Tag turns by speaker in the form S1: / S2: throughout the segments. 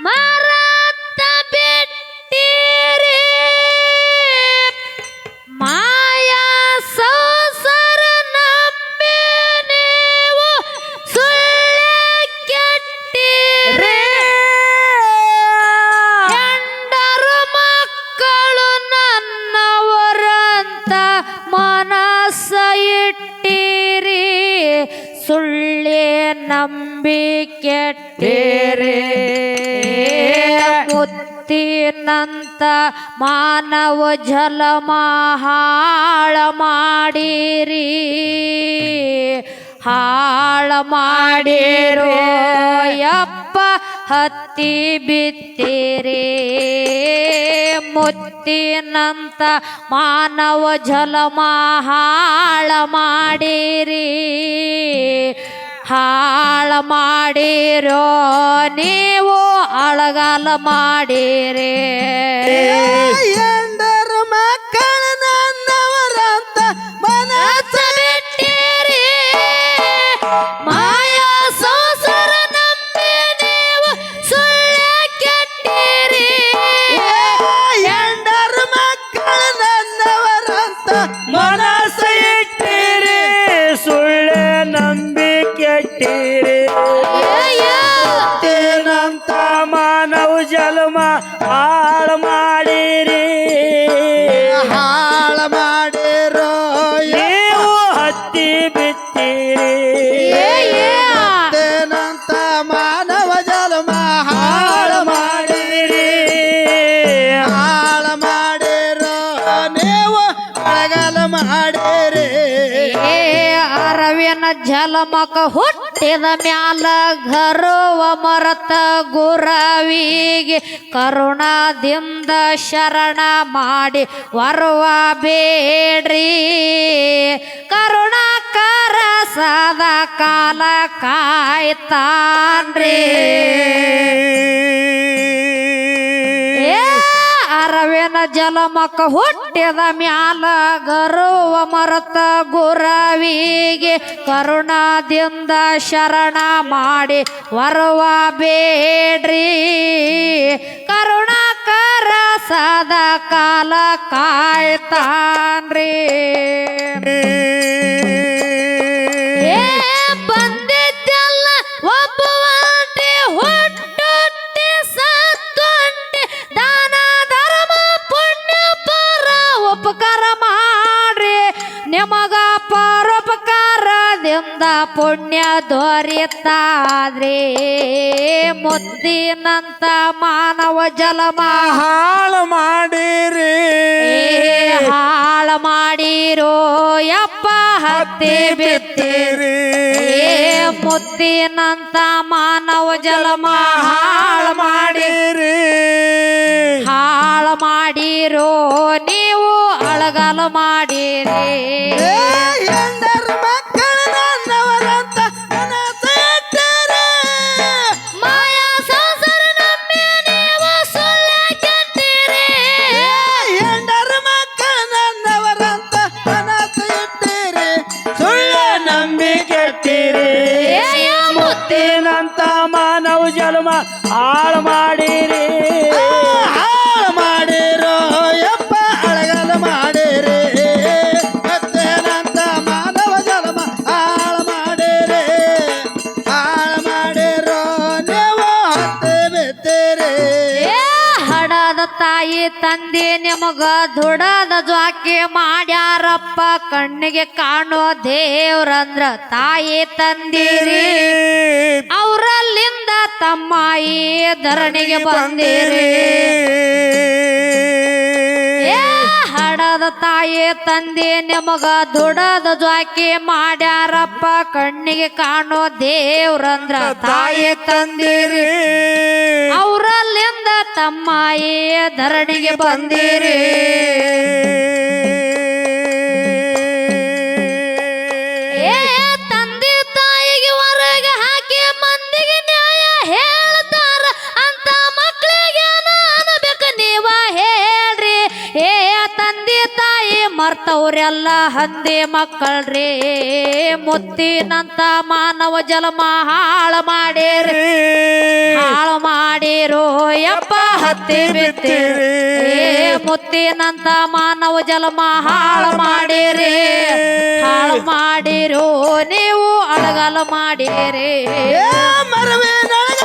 S1: ಮರತ ಬಿಟ್ಟಿರಿ. ಮಾಯಾ ಸಂಸಾರ ಮಕ್ಕಳು ನನ್ನವರಂತ ಮನಸ್ಸ ಇಟ್ಟಿರಿ. ಸುಳ್ಳೇ ನಂಬಿ ಕೆಟ್ಟಿರಿ ಮುತ್ತಿನಂತ ಮಾನವ ಜಲ ಹಾಳ ಮಾಡಿರಿ. ಹಾಳ ಮಾಡಿರೋ ಯಪ್ಪ ಹತ್ತಿ ಬಿತ್ತೀರಿ. ಮುತ್ತಿನಂತ ಮಾನವ ಜಲ ಹಾಳ ಮಾಡಿರಿ. ಹಾಳ ಮಾಡಿರೋ ನೀವು ಅಳಗಾಲ ಮಾಡಿರಿ. ಕೆಟ್ಟಿರಿ ಅರವಿನ ಜಲಮಕ ಹುಟ್ಟಿದ ಮ್ಯಾಲ ಘರುವ ಮರತ ಗುರವಿಗೆ ಕರುಣದಿಂದ ಶರಣ ಮಾಡಿ ವರುವ ಬೇಡ್ರಿ. ಕರುಣಾಕರ ಸದಾ ಕಾಲ ಕಾಯ್ತಾನ್ರಿ. ಅರವಿನ ಜಲಮಕ ಹುಟ್ಟಿದ ಮ್ಯಾಲ ಗರುವ ಮರತ ಗುರವಿಗೆ ಕರುಣಾದಿಂದ ಶರಣ ಮಾಡಿ ವರುವ ಬೇಡ್ರಿ. ಕರುಣಾಕರ ಸದಾ ಕಾಲ ಕಾಯ್ತಾನ್ರಿ. ಪುಣ್ಯ ದೊರೆತಾದ್ರೆ ಮುದ್ದಿನಂತ ಮಾನವ ಜಲಮ
S2: ಹಾಳು ಮಾಡಿರಿ.
S1: ಹಾಳ ಮಾಡಿರೋ ಯಪ್ಪ ಹತ್ತಿ ಬಿತ್ತಿರಿ. ಮುದ್ದಿನಂತ ಮುತ್ತಿನಂತ ಮಾನವ ಜಲ ಹಾಳ ಹಾಳು ಮಾಡಿರಿ.
S2: ಹಾಳು ಮಾಡಿರೋ
S3: ಯಪ್ಪ ಅಳಗಲ ಮಾಡಿರಿ. ಮತ್ತೇನಂತ ಮಾನವ ಜನ್ಮ ಹಾಳು ಮಾಡಿರಿ. ಹಾಳು ಮಾಡಿರೋ ನೀವು ಹತ್ತೆ ಬಿತ್ತೀರಿ
S1: ಏ ಹಡದ ತಾಯಿ ತಂದೆ ನಿಮಗ ದುಡದ ಜ್ವಾಕಿ ಮಾಡ್ಯಾರಪ್ಪ. ಕಣ್ಣಿಗೆ ಕಾಣೋ ದೇವ್ರಂದ್ರ ತಾಯಿ ತಂದಿರಿ. ಅವರಲ್ಲಿಂದ ತಮ್ಮಾಯಿ ಧರಣಿಗೆ ಬಂದಿರಿ. ಹಡದ ತಾಯಿ ತಂದೆ ನಿಮಗ ದುಡದ ಜಾಕಿ ಮಾಡ್ಯಾರಪ್ಪ. ಕಣ್ಣಿಗೆ ಕಾಣೋ ದೇವ್ರಂದ್ರ ತಾಯಿ ತಂದಿರಿ. ಅವರಲ್ಲಿಂದ ತಮ್ಮಾಯಿ ಧರಣಿಗೆ ಬಂದಿರಿ. ಮಕ್ಕಳಿಗೆ ಅನ್ಬೇಕು ನೀವ ಹೇಳ್ರಿ ಏ ತಂದೆ ತಾಯಿ ಮರ್ತ ತವ್ರೆಲ್ಲ ಹಂದಿ ಮಕ್ಕಳ್ರಿ, ಮುತ್ತಿನಂತ ಮಾನವ ಜನ್ಮ ಹಾಳು ಮಾಡಿರಿ. ಹಾಳು ಮಾಡಿರೋ ಎಪ್ಪ ಹತ್ತಿ ಬಿತ್ತಿರಿ. ಮುತ್ತಿನಂತ ಮಾನವ ಜನ್ಮ ಹಾಳು ಮಾಡಿರಿ. ಹಾಳು ಮಾಡಿರೋ ನೀವು ಅಳಗಲ ಮಾಡಿರಿ.
S3: ಮರವೇ ನನಗ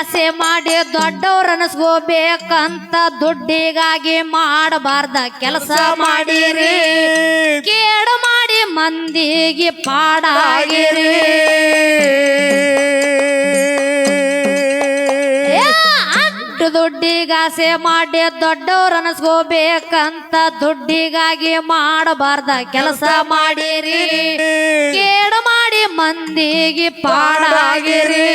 S1: ದುಡ್ಡಿಗಾಸೆ ಮಾಡಿ ದೊಡ್ಡವ್ರ ಅನಸ್ಕೋಬೇಕಂತ ದುಡ್ಡಿಗಾಗಿ ಮಾಡಬಾರ್ದ ಕೆಲಸ ಮಾಡಿರಿ. ಕೇಡು ಮಾಡಿ ಮಂದಿಗೆ ಪಾಡಾಗಿರಿ. ದುಡ್ಡಿಗಾಸೆ ಮಾಡಿ ದೊಡ್ಡವ್ರ ಅನಸ್ಕೋಬೇಕಂತ ದುಡ್ಡಿಗಾಗಿ ಮಾಡಬಾರ್ದ ಕೆಲಸ ಮಾಡಿರಿ. ಕೇಡು ಮಾಡಿ ಮಂದಿಗೆ ಪಾಡಾಗಿರಿ.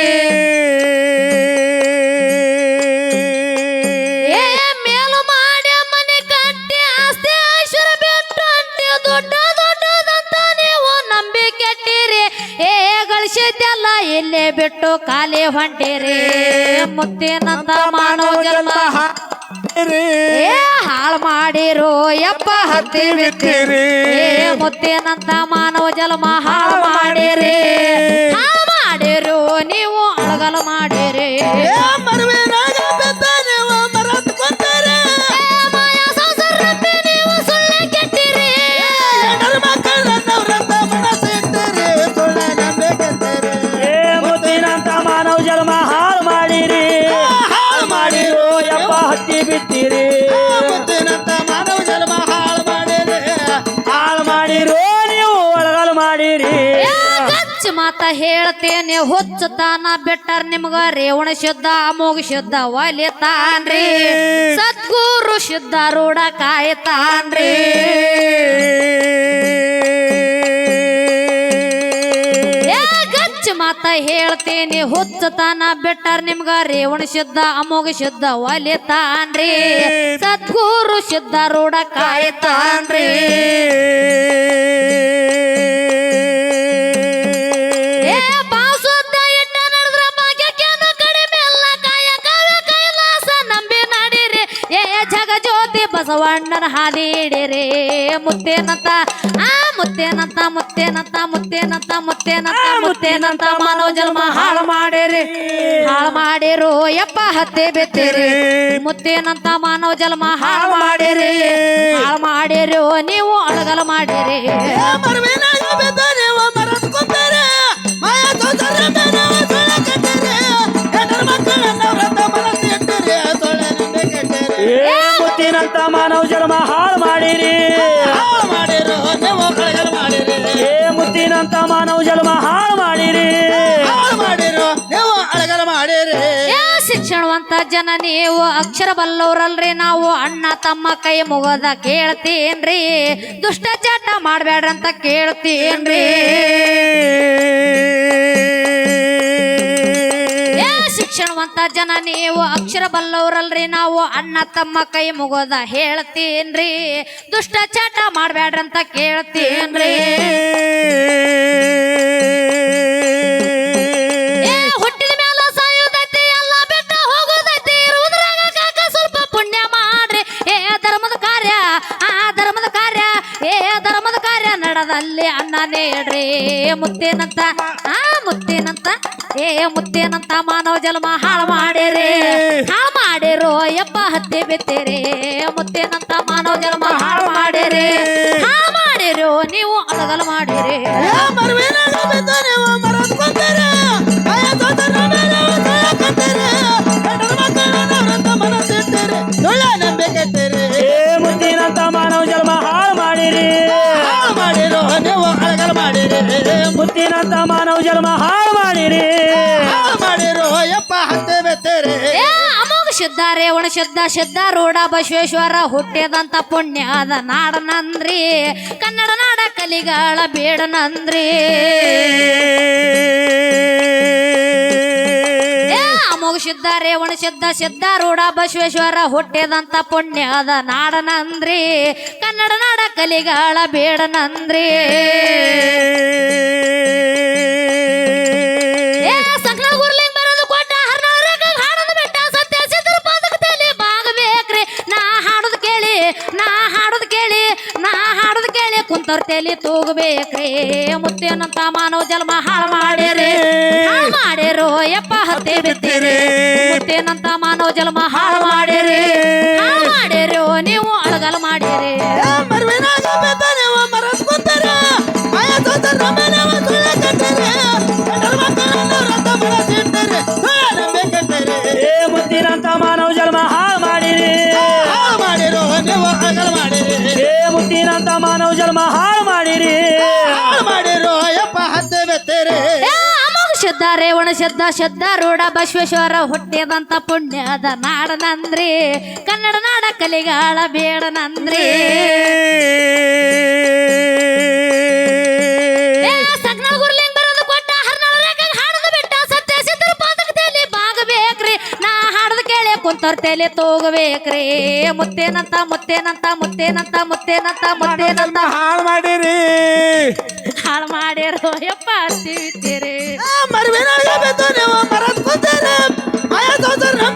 S1: ಬಿಟ್ಟು ಕಾಲಿ ಹೊಂಟಿರಿ. ಮುತ್ತಿನಂತ ಮಾನವ ಜನ್ಮ ಏ ಹಾಳು ಮಾಡಿರೋ ಯಪ್ಪ ಹತ್ತಿ ಬಿತ್ತಿರಿ. ಮುತ್ತಿನಂತ ಮಾನವ ಜನ್ಮ ಹಾಳು ಮಾಡಿರಿ. ಹಾಳು ಮಾಡಿರೋ ನೀವು ಅಳಗಲು ಮಾಡಿರಿ. ಮಾತ ಹೇಳ್ತೇನೆ ಹುಚ್ಚತಾನ ಬೆಟ್ಟರ್ ನಿಮ್ಗ, ರೇವಣ ಶುದ್ಧ, ಅಮೋಘ ಶುದ್ಧ ಒಲಿತಾನ್ರಿ. ಸದ್ಗುರು ಶುದ್ಧ ರೂಢ ಕಾಯ್ತಾನ್ರಿ. ಮಾತ ಹೇಳ್ತೇನೆ ಹುಚ್ಚತಾನ ಬೆಟ್ಟರ್ ನಿಮ್ಗ, ರೇವಣ ಶುದ್ಧ, ಅಮೋಘ ಶುದ್ಧ ಒಲಿತಾನ್ರಿ. ಸದ್ಗುರು ಶುದ್ಧ ರೂಢ ಕಾಯ್ತಾನ್ರಿ. ಬಸವಣ್ಣನ ಹಾದಿ ಹಿಡೀರಿ. ಮುತ್ತೇನಂತ ಆ ಮುತ್ತೇನಂತ ಮುತ್ತೇನಂತ ಮುತ್ತೇನಂತ ಮುತ್ತೇನಂತ ಮುತ್ತೇನಂತ ಮಾನವ ಜನ್ಮ ಹಾಳು ಮಾಡಿರಿ. ಹಾಳು ಮಾಡಿರು ಯಪ್ಪ ಹತ್ತೆ ಬೆತ್ತಿರಿ. ಮುತ್ತೇನಂತ ಮಾನವ ಜನ್ಮ ಹಾಳು ಮಾಡಿರಿ. ಹಾಳು ಮಾಡಿರು ನೀವು ಅಳಗಲ ಮಾಡಿರಿ.
S3: ಏ
S2: ಮುತ್ತಿನಂತ ಮಾನವ ಜನ್ಮ ಹಾಳು ಮಾಡಿರಿ.
S3: ಹಾಳು ಮಾಡಿರೋ ನೀವು ಅಳಗಲ ಮಾಡಿರಿ.
S2: ಏ ಮುತ್ತಿನಂತ ಮಾನವ ಜನ್ಮ ಹಾಳು ಮಾಡಿರಿ.
S3: ಹಾಳು ಮಾಡಿರೋ ನೀವು ಅಳಗಲ ಮಾಡಿರಿ.
S1: ಏ ಶಿಕ್ಷಣವಂತ ಜನ ನೀವು ಅಕ್ಷರ ಬಲ್ಲವ್ರಲ್ರಿ ನಾವು ಅಣ್ಣ ತಮ್ಮ ಕೈ ಮುಗದ ಕೇಳ್ತೀನ್ರಿ. ದುಷ್ಟ ಚಟ ಮಾಡ್ಬೇಡ್ರಂತ ಕೇಳ್ತೀನ್ರಿ. ಶಿಕ್ಷಣವಂತ ಜನ ನೀವು ಅಕ್ಷರ ಬಲ್ಲವ್ರಲ್ರಿ. ನಾವು ಅಣ್ಣ ತಮ್ಮ ಕೈ ಮುಗೋದ ಹೇಳ್ತೀನ್ರಿ. ದುಷ್ಟ ಚಟ ಮಾಡ್ಬೇಡ್ರಂತ ಕೇಳ್ತೀನ್ರಿ. ಹುಟ್ಟಿದ ಮೇಲೆ ಸಾಯುದೈತಿ, ಎಲ್ಲ ಬಿಟ್ಟ ಹೋಗೋದೈತಿ. ಇರುವುದ್ರಾಗ ಕಾಕ ಸ್ವಲ್ಪ ಪುಣ್ಯ ಮಾಡ್ರಿ. ಏ, ಧರ್ಮದ ಕಾರ್ಯ, ಆ, ಧರ್ಮದ ಕಾರ್ಯ, ಏ, ಧರ್ಮದ ಕಾರ್ಯ ನಡೆದಲ್ಲಿ ಅಣ್ಣ ನೇಡ್ರಿ ಮುತ್ತೇನಂತ, ಆ, ಮುತ್ತೇನಂತ. ಏ ಮುತ್ತೇನಂತ ಮಾನವ ಜನ್ಮ ಹಾಳು ಮಾಡಿರಿ. ಹಾಳು ಮಾಡಿರೋ ಯಪ್ಪ ಹತ್ತಿ ಬಿತ್ತಿರಿ. ಮುತ್ತೇನಂತ ಮಾನವ ಜನ್ಮ ಹಾಳು ಮಾಡಿರಿ. ಹಾಳು ಮಾಡಿರೋ
S2: ಜನ್ಮ ಹತ್ತೆ ಬೆತ್ತೇರೆ
S3: ಹಾಳು ಅಮೋಘ ಹತ್ತೆ ಶುದ್ಧ
S1: ಶುದ್ಧ ರೋಡ ಸಿದ್ಧಾರೆ ಒಣಸಿದ್ದ ಪುಣ್ಯ ಬಸವೇಶ್ವರ, ಹುಟ್ಟಿದಂತ ಪುಣ್ಯದ ನಾಡನಂದ್ರಿ ಕನ್ನಡ ನಾಡ ಕಲಿಗಳ ಬೇಡನಂದ್ರಿ ಏ, ಅಮೋಘ ಶುದ್ಧ ಶುದ್ಧ ರೂಢ, ಬಸವೇಶ್ವರ, ಹುಟ್ಟಿದಂತ ನಾಡ ನಂದಿರಿ. ಕನ್ನಡ ನಾಡ ಕಲಿಗಳ ಬೇಡನಂದ್ರಿ ಏ ಕುಂತವ್ರ ತಲೆ ತೂಗಬೇಕ್ರಿ. ಮುತ್ತೇನಂತ ಮಾನವ ಜನ್ಮ ಹಾಳು ಮಾಡಿರಿ ಮಾಡಿರೋ ಯಪ್ಪ ಹತ್ತೆ ಬಿತ್ತೀರಿ ಮುತ್ತೇನಂತ ಮಾನವ ಜನ್ಮ ಹಾಳ
S2: ಮಾಡಿರಿ
S3: ಮಾಡಿರೋ ನೀವು ಅಳಗಲ್ ಮಾಡ್ಯಾರಿ
S1: ಸಿದ್ದಾರೆ ಶದ್ದ ರೂಢ ಬಸವೇಶ್ವರ ಹುಟ್ಟಿದಂತ ಪುಣ್ಯದ ನಾಡನಂದ್ರಿ. ಕನ್ನಡ ನಾಡ ಕಲಿಗಾಳ ಬೇಡನಂದ್ರಿ. ಕೇಳಿ ಕುಂತವ್ರ ತಲೆ ತೋಗಬೇಕ್ರಿ ಮುತ್ತೇನಂತ ಮುತ್ತೇನಂತ ಮುತ್ತೇನಂತ ಮುತ್ತೇನಂತ. ಮುತ್ತೇನಂತ
S3: ಹಾಳು ಮಾಡಿರಿ.
S1: ಹಾಳು ಮಾಡಿರೋ ಯಪ್ಪ ಅಂತೀರಿ
S3: ಮರುವಿನಾಗ ಬೇತಾನೆವ